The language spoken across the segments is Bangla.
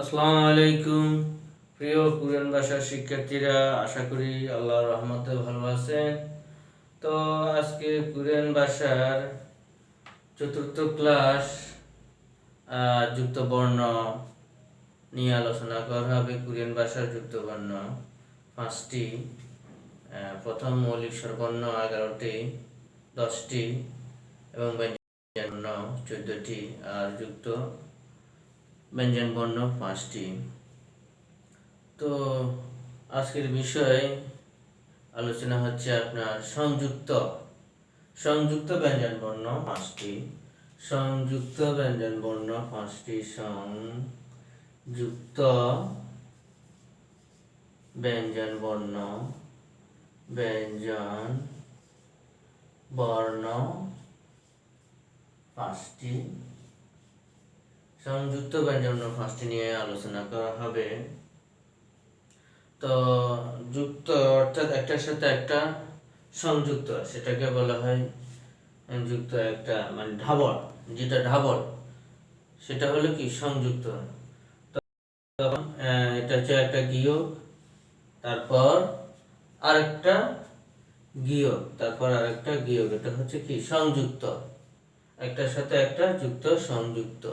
আসসালামু আলাইকুম। প্রিয় কোরিয়ান ভাষার শিক্ষার্থীরা, আশা করি আল্লাহর রহমতে ভালো আছেন। তো আজকে কোরিয়ান ভাষার চতুর্থ ক্লাস যুক্ত বর্ণ নিয়ে আলোচনা করা হবে কোরিয়ান ভাষার যুক্ত বর্ণ পাঁচটি। প্রথম মৌলিক স্বরবর্ণ এগারোটি, দশটি এবং চোদ্দটি। আর যুক্ত ব্যঞ্জন বর্ণ পাঁচটি। তো আজকের বিষয় আলোচনা হচ্ছে আপনার সংযুক্ত। সংযুক্ত ব্যঞ্জন বর্ণ পাঁচটি। সংযুক্ত ব্যঞ্জন বর্ণ পাঁচটি সংযুক্ত ব্যঞ্জন বর্ণ। ব্যঞ্জন বর্ণ পাঁচটি। সংযুক্ত ব্যঞ্জন পাঁচটি নিয়ে আলোচনা করা হবে। তো যুক্ত অর্থাৎ একটার সাথে একটা সংযুক্ত, সেটাকে বলা হয় যুক্ত একটা মানে ঢাবল, যেটা ঢাবল, সেটা হলো কি? সংযুক্ত। এটা হচ্ছে একটা গিয়ক তারপর আরেকটা গিয়ক তারপর আরেকটা গিয়ক এটা হচ্ছে কি? সংযুক্ত। একটার সাথে একটা, যুক্ত, সংযুক্ত।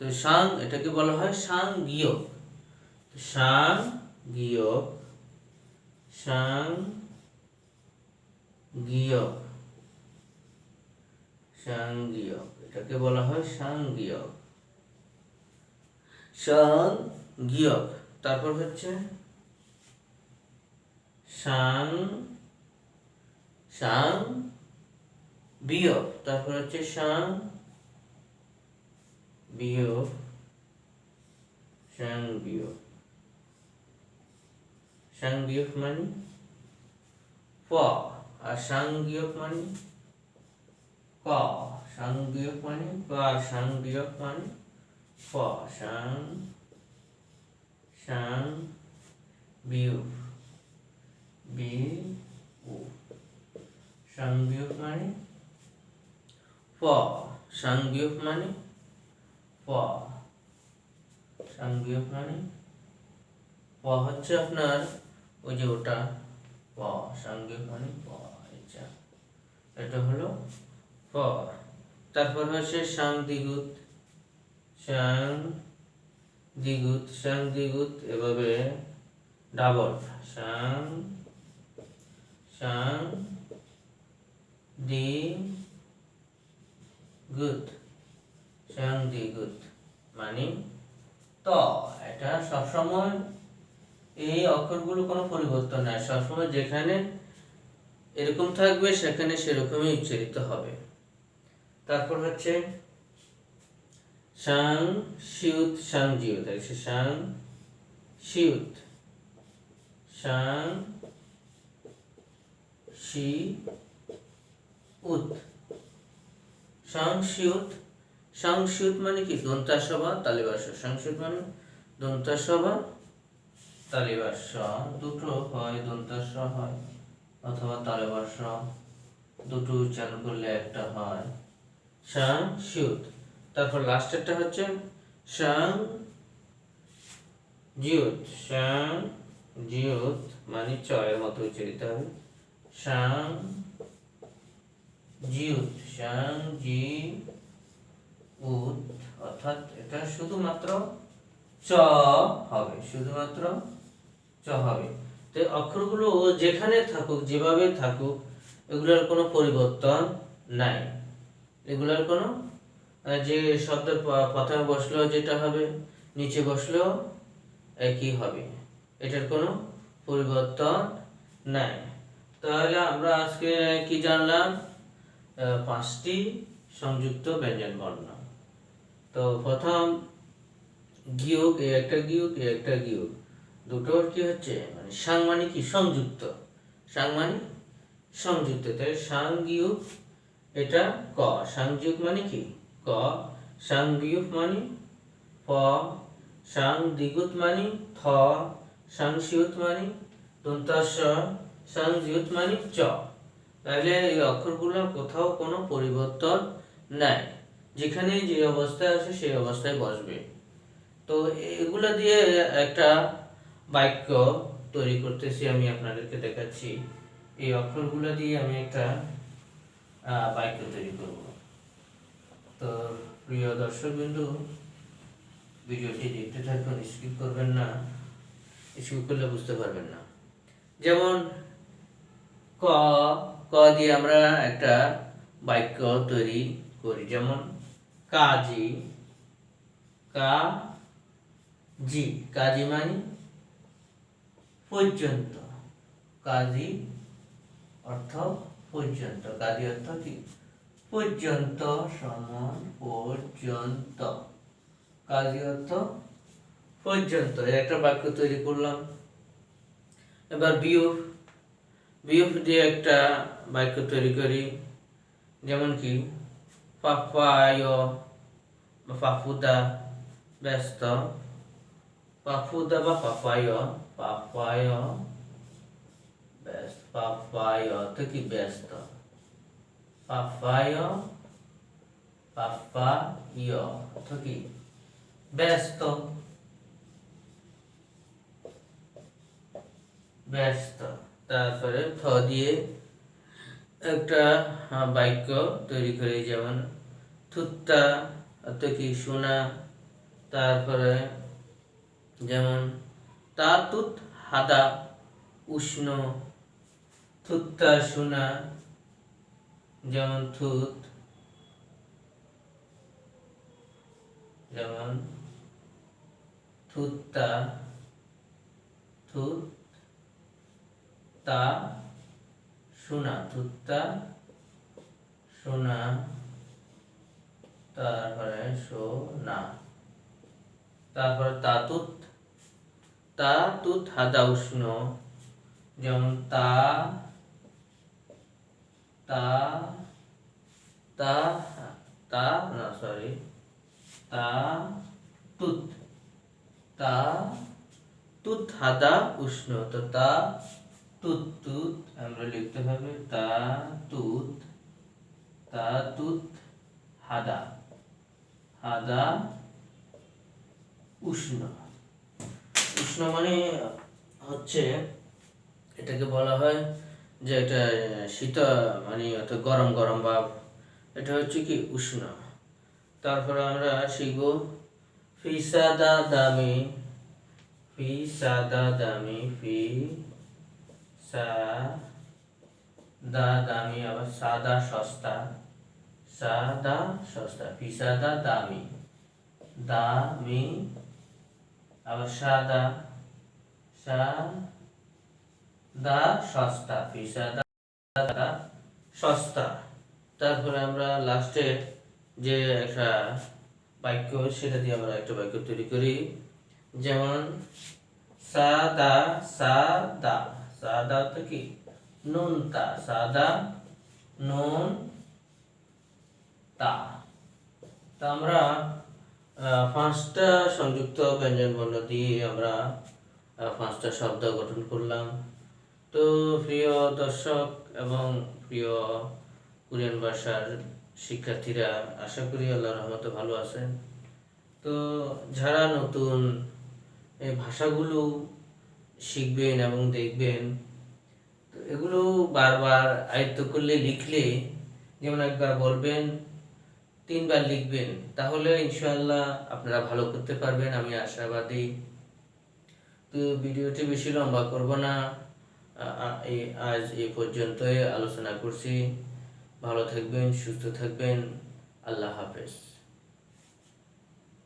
তো সাং, এটাকে বলা হয় সাং গিয়ক সাং গিয়ক সাং গিয়ক সাং গিয়ক এটাকে বলা হয় তারপর হচ্ছে সাং সাং বিয়ক তারপর হচ্ছে সাং বিয়োগ সাং বিয়োগ সাং বিয়োগ মানে প আর সাং বিয়োগ মানে ক সাং বিয়োগ মানে ক আর সাং বিয়োগ মানে প সাং সাং বিয়োগ বি উ সাং বিয়োগ মানে প সাং বিয়োগ মানে প। সংবিয়োগ মানে প হচ্ছে আপনার ওই যে ওটা। প সংবিয়োগ মানে প এটা এটা হলো প। তারপর হচ্ছে সাং দ্বিগুত সাং দ্বিগুত সাং দ্বিগুত এভাবে ডাবল। সাং সাং দি সংদিগুত মানে ত, এটা সবসময় এই অক্ষরগুলো কোনো পরিবর্তন সবসময় যেখানে এরকম থাকবে, সেখানে সেরকমই উচ্চারিত হবে। তারপর হচ্ছে সাং শিউত সাং সাং শিউত সাং শি উত সংস্যুত সংস্যুত মানে কি? দন্তাসভা তালিবাস সংস্যুত মানে? দন্তাসভা তালিবাস দুটো হয় দন্তাস হয়, অথবা তালিবাস দুটো উচ্চারণ করলে একটা হয়। সংস্যুত তারপর লাস্টেরটা হচ্ছে সং জিউত সং জিউত মানে চয়ের মতো উচ্চারিত হবে। সং জিউত সং জি উদ অর্থাৎ এটা শুধুমাত্র চ হবে, শুধুমাত্র চ হবে। তো অক্ষরগুলো যেখানে থাকুক, যেভাবে থাকুক, এগুলোর কোনো পরিবর্তন নাই। এগুলোর কোনো যে শব্দ প্রথমে বসলেও যেটা হবে, নিচে বসলেও একই হবে। এটার কোনো পরিবর্তন নাই। তাহলে আমরা আজকে কি জানলাম? পাঁচটি সংযুক্ত ব্যঞ্জন বর্ণ তো প্রথম গিয়ক এ একটা গিয়ক এ একটা গিয়ক দুটোর কি হচ্ছে? মানে সাং কি? সংযুক্ত। সাং সংযুক্ত। তাই সাং এটা ক। সংযুগ মানে কি? ক। সাং মানে প। সাং দ্বিগুত মানে থ। সাং মানে দন্তাস সাং মানে চ। তাহলে এই অক্ষরগুলো কোথাও কোনো পরিবর্তন নাই। যেখানে যে অবস্থায় আছে সেই অবস্থায় বসবে। তো এগুলো দিয়ে একটা বাক্য তৈরি করতেছি আমি আপনাদেরকে দেখাচ্ছি। এই অক্ষরগুলো দিয়ে আমি একটা বাক্য তৈরি করব। তো প্রিয় দর্শক বিন্দু ভিডিওটি দেখতে থাকুন, স্কিপ করবেন না, স্কিপ করলে বুঝতে পারবেন না। যেমন, ক ক দিয়ে আমরা একটা বাক্য তৈরি করি। যেমন কাজী কা জি কাজী মানে পর্যন্ত। কাজী অর্থ পর্যন্ত। কাজী অর্থ কি? পর্যন্ত, সমান, পর্যন্ত। কাজী অর্থ পর্যন্ত। একটা বাক্য তৈরি করলাম। এবার বিয়োগ। বিয়োগ দিয়ে একটা বাক্য তৈরি করি। যেমন কি? পাপায় বা পাপুদা ব্যস্ত পাপুদা বা পাপায় পাপায় ব্যস্ত পাপায় অর্থ কি ব্যস্ত পাপায় পাপায় অর্থ কি ব্যস্ত ব্যস্ত তারপরে থ দিয়ে একটা বাক্য তৈরি করি, যেমন থুত্তা অর্থ কি শোনা? তারপরে, যেমন তাতুত হাদা উষ্ণ। থুত্তা শোনা। যেমন, থুত। যেমন থুত্তা থুত তা শোনা থুত্তা শোনা তারপরে শোনা তারপরে তাতুত তাতুত হাদা উষ্ণ, যেমন তা তা তা তা, না সরি তা তুত তা তুত হাদা উষ্ণ, তো তা তুত তুত, আমরা লিখতে হবে তা তুত তা তুত, হাদা হাদা উষ্ণ। উষ্ণ মানে হচ্ছে এটাকে বলা হয় যে এটা শীত মানে অত গরম গরম ভাব। এটা হচ্ছে কি উষ্ণ। তারপরে আমরা শিখব ফিসাদা দামি ফি সাদা দামি ফি সা দা দামি, আবার সাদা সস্তা। সাদা সস্তা ফিসাদা দামি। দামি, আবার সাদা। সা দা সস্তা ফিসাদা সস্তা। তারপরে আমরা লাস্টে যে একটা বাক্য, সেটা দিয়ে আমরা একটা বাক্য তৈরি করি। যেমন, সাদা সাদা। সাদা তো কি? নুন তা, সাদা, নুন তা। আমরা পাঁচটা সংযুক্ত ব্যঞ্জন বর্ণ দিয়ে আমরা পাঁচটা শব্দ গঠন করলাম। তো প্রিয় দর্শক এবং প্রিয় কোরিয়ান ভাষার শিক্ষার্থীরা, আশা করি আল্লাহ রহমতে ভালো আছেন। তো যারা নতুন এই ভাষাগুলো শিখবেন এবং দেখবেন। তো এগুলো বারবার আয়ত্ত করলে, লিখলে যেমন একবার বলবেন, তিনবার লিখবেন, তাহলে ইনশাআল্লাহ আপনারা ভালো করতে পারবেন আমি আশাবাদী। তো ভিডিওটি বেশি লম্বা করব না। আজ এ পর্যন্তই আলোচনা করছি। ভালো থাকবেন, সুস্থ থাকবেন। আল্লাহ হাফেজ।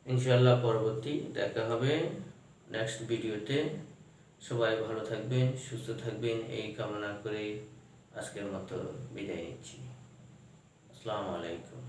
ইনশাআল্লাহ পরবর্তী দেখা হবে নেক্সট ভিডিওতে। সবাই ভালো থাকবেন সুস্থ থাকবেন। এই কামনা করে আজকের মতো বিদায় নিচ্ছি। আসসালামু আলাইকুম।